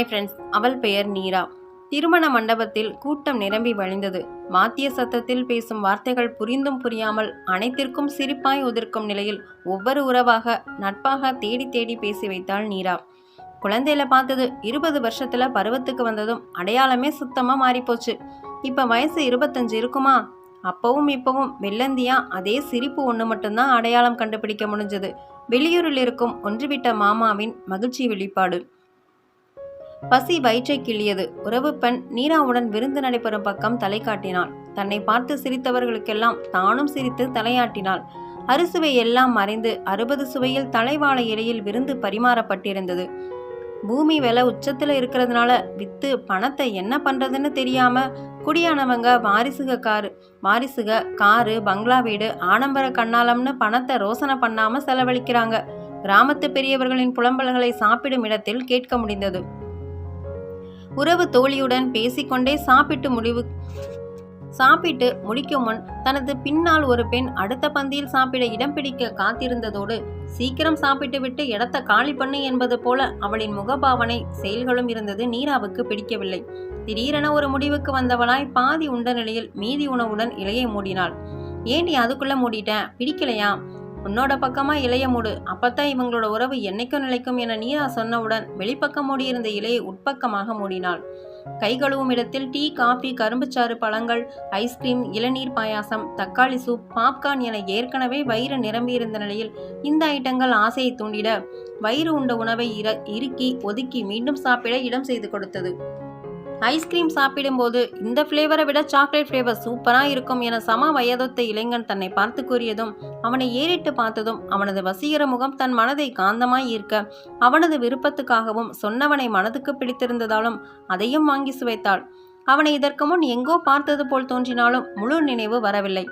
Hi friends அவள் பெயர் நீரா. திருமண மண்டபத்தில் கூட்டம் நிரம்பி வழிந்தது. வாத்திய சத்தத்தில் பேசும் வார்த்தைகள் புரிந்தும் புரியாமல் அனைத்திற்கும் சிரிப்பாய் உதிர்க்கும் நிலையில் ஒவ்வொரு உறவாக நட்பாக தேடி தேடி பேசி வைத்தாள் நீரா. குழந்தையில பார்த்தது இருபது வருஷத்துல பருவத்துக்கு வந்ததும் அடையாளமே சுத்தமா மாறிப்போச்சு. இப்ப வயசு இருபத்தஞ்சு இருக்குமா? அப்பவும் இப்பவும் வெள்ளந்தியா அதே சிரிப்பு ஒன்று மட்டும்தான் அடையாளம் கண்டுபிடிக்க முடிஞ்சது. வெளியூரில் இருக்கும் ஒன்றுவிட்ட மாமாவின் மகிழ்ச்சி வெளிப்பாடு. பசி வயிற்றை கிள்ளியது. உறவு பெண் நீராவுடன் விருந்து நடைபெறும் பக்கம் தலை காட்டினாள். தன்னை பார்த்து சிரித்தவர்களுக்கெல்லாம் தானும் சிரித்து தலையாட்டினாள். அறுசுவை எல்லாம் மறைந்து அறுபது சுவையில் தலைவாழை இலையில் விருந்து பரிமாறப்பட்டிருந்தது. பூமி விலை உச்சத்தில் இருக்கிறதுனால வித்து பணத்தை என்ன பண்றதுன்னு தெரியாம குடியானவங்க வாரிசுக காரு வாரிசுக காரு பங்களா வீடு ஆடம்பர கண்ணாலம்னு பணத்தை ரோசனை பண்ணாம செலவழிக்கிறாங்க. கிராமத்து பெரியவர்களின் புலம்பல்களை சாப்பிடும் இடத்தில் கேட்க முடிந்தது. உறவு தோழியுடன் பேசிக்கொண்டே சாப்பிட்டு முடிவு சாப்பிட்டு முடிக்கும் முன் தனது பின்னால் ஒரு பெண் அடுத்த பந்தியில் சாப்பிட இடம் பிடிக்க காத்திருந்ததோடு சீக்கிரம் சாப்பிட்டுவிட்டு இடத்த காலி பண்ணு என்பது போல அவளின் முகபாவனை செயல்களும் இருந்தது நீராவுக்கு பிடிக்கவில்லை. திடீரென ஒரு முடிவுக்கு வந்தவளாய் பாதி உண்ட நிலையில் மீதி உணவுடன் இலையை மூடினாள். ஏண்டி அதுக்குள்ள மூடிட்டேன் பிடிக்கலையா? உன்னோட பக்கமா இலைய மூடு. அப்பத்தான் இவங்களோட உறவு என்னைக்கும் நிலைக்கும் என நீரா சொன்னவுடன் வெளிப்பக்கம் மூடியிருந்த இலையை உட்பக்கமாக மூடினாள். கை கழுவும் இடத்தில் டீ காஃபி கரும்புச்சாறு பழங்கள் ஐஸ்கிரீம் இளநீர் பாயாசம் தக்காளி சூப் பாப்கார்ன் என ஏற்கனவே வயிறு நிரம்பியிருந்த நிலையில் இந்த ஐட்டங்கள் ஆசையை தூண்டிட வயிறு உண்ட உணவை இற இறுக்கி ஒதுக்கி மீண்டும் சாப்பிட இடம் செய்து கொடுத்தது. ஐஸ்கிரீம் சாப்பிடும்போது இந்த ஃப்ளேவரை விட சாக்லேட் ஃப்ளேவர் சூப்பராக இருக்கும் என சம வயதொத்த இளைஞன் தன்னை பார்த்து கூறியதும் அவனை ஏறிட்டு பார்த்ததும் அவனது வசீகர முகம் தன் மனதை காந்தமாய் ஈர்க்க அவனது விருப்பத்துக்காகவும் சொன்னவனை மனதுக்கு பிடித்திருந்ததாலும் அதையும் வாங்கி சுவைத்தாள். அவனை இதற்கு முன் எங்கோ பார்த்தது போல் தோன்றினாலும் முழு நினைவு வரவில்லை.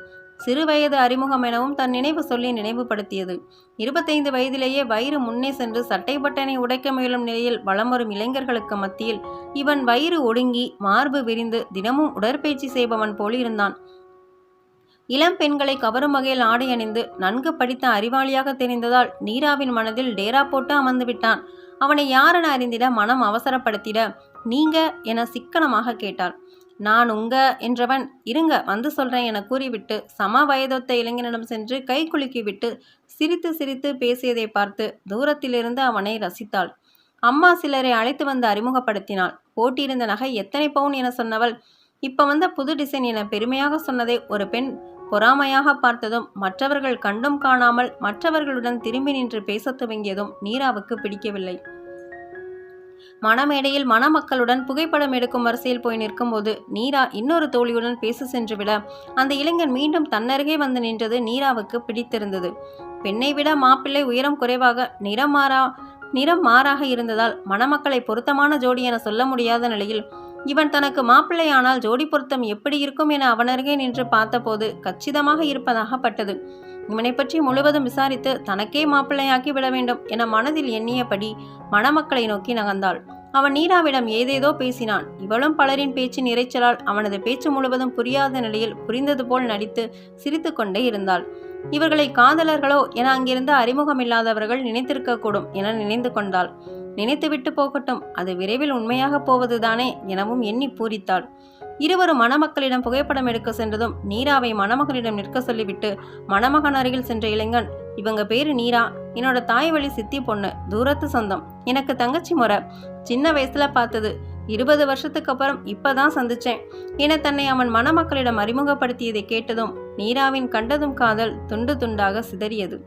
சிறுவயது அறிமுகம் எனவும் தன் நினைவு சொல்லி நினைவுபடுத்தியது. இருபத்தைந்து வயதிலேயே வயிறு முன்னே சென்று சட்டை பட்டனை உடைக்க முயலும் நிலையில் வலம் வரும் இளைஞர்களுக்கு மத்தியில் இவன் வயிறு ஒடுங்கி மார்பு விரிந்து தினமும் உடற்பயிற்சி செய்பவன் போல் இருந்தான். இளம் பெண்களை கவரும் வகையில் ஆடை அணிந்து நன்கு படித்த அறிவாளியாக தெரிந்ததால் நீராவின் மனதில் டேரா போட்டு அமர்ந்து விட்டான். அவனை யாரென அறிந்திட மனம் அவசரப்படுத்திட நீங்க என சிக்கனமாக கேட்டாள். நான் உங்க என்றவன் இருங்க வந்து சொல்றேன் என கூறிவிட்டு சம வயதொத்த இளைஞனிடம் சென்று கை குலுக்கிவிட்டு சிரித்து சிரித்து பேசியதை பார்த்து தூரத்திலிருந்து அவனை ரசித்தாள். அம்மா சிலரை அழைத்து வந்து அறிமுகப்படுத்தினாள். போட்டியிருந்த நகை எத்தனை பவுன் என சொன்னவள் இப்ப வந்த புது டிசைன் என பெருமையாக சொன்னதை ஒரு பெண் பொறாமையாக பார்த்ததும் மற்றவர்கள் கண்டும் காணாமல் மற்றவர்களுடன் திரும்பி நின்று பேசத் துவங்கியதும் நீராவுக்கு பிடிக்கவில்லை. மணமேடையில் மணமக்களுடன் புகைப்படம் எடுக்கும் வரிசையில் போய் நிற்கும்போது நீரா இன்னொரு தோழியுடன் பேச சென்றுவிட அந்த இளைஞன் மீண்டும் தன்னருகே வந்து நின்றது நீராவுக்கு பிடித்திருந்தது. பெண்ணை விட மாப்பிள்ளை உயரம் குறைவாக நிறம் மாறா நிறம் மாறாக இருந்ததால் மணமக்களை பொருத்தமான ஜோடி என சொல்ல முடியாத நிலையில் இவன் தனக்கு மாப்பிள்ளையானால் ஜோடி பொருத்தம் எப்படி இருக்கும் என அவனருகே நின்று பார்த்தபோது கச்சிதமாக இருப்பதாக பட்டது இவனை பற்றி முழுவதும் விசாரித்து தனக்கே மாப்பிள்ளையாக்கி விட வேண்டும் என மனதில் எண்ணியபடி மணமக்களை நோக்கி நகர்ந்தாள். அவன் நீராவிடம் ஏதேதோ பேசினான். இவளும் பலரின் பேச்சின் இறைச்சலால் அவனது பேச்சு முழுவதும் புரியாத நிலையில் புரிந்தது போல் நடித்து சிரித்து கொண்டே இருந்தாள். இவர்களை காதலர்களோ என அங்கிருந்து அறிமுகமில்லாதவர்கள் நினைத்திருக்கக்கூடும் என நினைந்து கொண்டாள். நினைத்துவிட்டு போகட்டும். அது விரைவில் உண்மையாக போவதுதானே எனவும் எண்ணி பூரித்தாள். இருவரும் மணமக்களிடம் புகைப்படம் எடுக்க சென்றதும் நீராவை மணமகனிடம் நிற்க சொல்லிவிட்டு மணமகன் அருகில் சென்ற இளைஞன் இவங்க பேரு நீரா? என்னோட தாய் வழி சித்தி பொண்ணு தூரத்து சொந்தம். எனக்கு தங்கச்சி முறை. சின்ன வயசுல பார்த்தது. இருபது வருஷத்துக்கு அப்புறம் இப்பதான் சந்திச்சேன். என தன்னை அவன் மணமக்களிடம் அறிமுகப்படுத்தியதை கேட்டதும் நீராவின் கண்டதும் காதல் துண்டு துண்டாக சிதறியது.